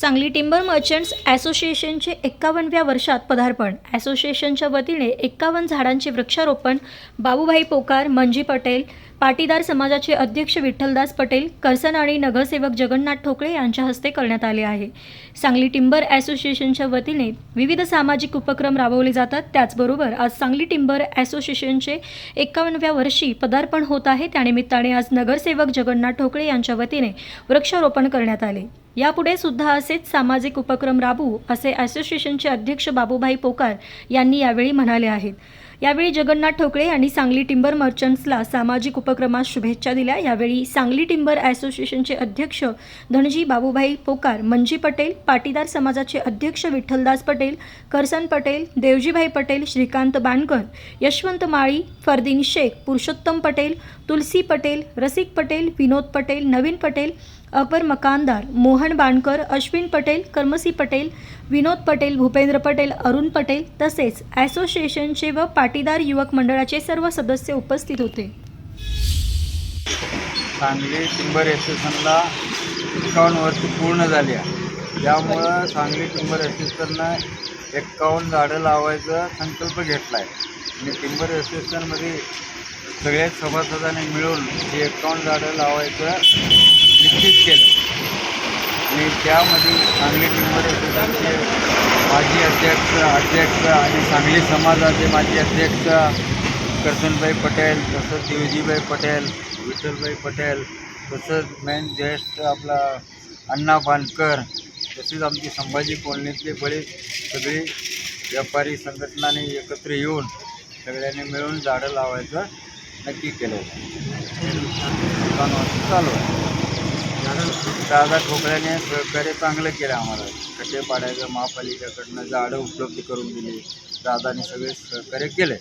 Sangli timber merchants असोसिएशनचे एक्कावनव्या वर्षात पदार्पण. असोसिएशनच्या वतीने एक्कावन्न झाडांचे वृक्षारोपण. बाबूभाई पोकार मंजी पटेल पाटीदार समाजाचे अध्यक्ष विठ्ठलदास पटेल करसन आणि नगरसेवक जगन्नाथ ठोकळे यांच्या हस्ते करण्यात आले आहे. सांगली टिंबर असोसिएशनच्या वतीने विविध सामाजिक उपक्रम राबवले जातात. त्याचबरोबर आज सांगली टिंबर असोसिएशनचे एक्कावन्नव्या वर्षी पदार्पण होत आहे. त्यानिमित्ताने आज नगरसेवक जगन्नाथ ठोकळे यांच्या वतीने वृक्षारोपण करण्यात आले. यापुढे सुद्धा असेच सामाजिक उपक्रम राबवू असे असोसिएशनचे अध्यक्ष बाबूभाई पोकार यांनी यावेळी म्हणाले आहेत. यावेळी जगन्नाथ ठोकळे यांनी सांगली टिंबर मर्चंट्सला सामाजिक उपक्रमात शुभेच्छा दिल्या. यावेळी सांगली टिंबर असोसिएशनचे अध्यक्ष धनजी बाबूभाई पोकार मंजी पटेल पाटीदार समाजाचे अध्यक्ष विठ्ठलदास पटेल करसन पटेल देवजीभाई पटेल श्रीकांत बाणकर यशवंत माळी फरदीन शेख पुरुषोत्तम पटेल तुलसी पटेल रसिक पटेल विनोद पटेल नवीन पटेल अकबर मकानदार मोहन बाणकर अश्विन पटेल कर्मसी पटेल विनोद पटेल भूपेंद्र पटेल अरुण पटेल तसेच असोसिएशनचे व पाटीदार युवक मंडळाचे सर्व सदस्य उपस्थित होते. सांगली टिंबर एसोसिएशनला एकावन्न वर्ष पूर्ण झाली आहे. त्यामुळं सांगली टिंबर एसोसिएशननं एक्कावन्न झाडं लावायचा संकल्प घेतला आहे आणि टिंबर एसोसिएशनमध्ये सगळ्याच सभासदांनी मिळून हे एक्कावन्न झाडं लावायचं निश्चित केलं. आणि त्यामध्ये सांगली टीममध्ये सुद्धा माजी अध्यक्ष अध्यक्ष आणि सांगली समाजाचे माजी अध्यक्ष करसनभाई पटेल तसंच देवजीभाई पटेल विठ्ठलभाई पटेल तसंच मेन ज्येष्ठ आपला अण्णा पानकर तसेच आमची संभाजी कॉलनीतले बळी सगळी व्यापारी संघटनाने एकत्र येऊन सगळ्यांनी मिळून झाडं लावायचं नक्की केलं. होतं चालू आहे. दादा ठोकळ्याने सहकार्य चांगलं केलं आम्हाला. कसे पाडायचं महापालिकेकडनं झाडं उपलब्ध करून दिली. दादाने सगळे सहकार्य केले.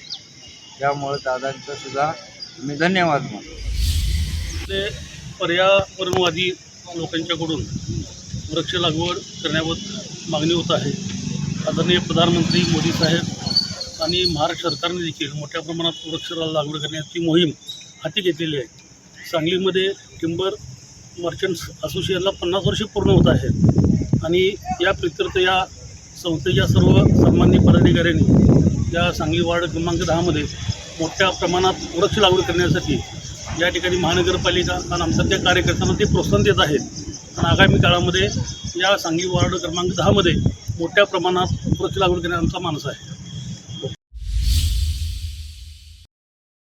त्यामुळं दादांचं सुद्धा मी धन्यवाद म्हणतो ते पर्यावरणवादी लोकांच्याकडून वृक्ष लागवड करण्याबाबत मागणी होत आहे. आदरणीय प्रधानमंत्री मोदी साहेब आणि महाराष्ट्र सरकारने देखील मोठ्या प्रमाणात वृक्ष लागवड करण्याची मोहीम हाती घेतलेली आहे. सांगलीमध्ये टिंबर मर्चंट्स असोसिएशनला पन्नास वर्षे पूर्ण होत आहेत. आणि या प्रित्यर्थ या संस्थेच्या सर्व सन्मान्य पदाधिकाऱ्यांनी या सांगली वार्ड क्रमांक दहामध्ये मोठ्या प्रमाणात वृक्ष लागवड करण्यासाठी या ठिकाणी महानगरपालिका आणि आमच्या कार्यकर्त्यांना ते प्रोत्साहन देत आहेत. आणि आगामी काळामध्ये या सांगली वार्ड क्रमांक दहामध्ये मोठ्या प्रमाणात वृक्ष लागवड करण्याचा आमचा मानस आहे.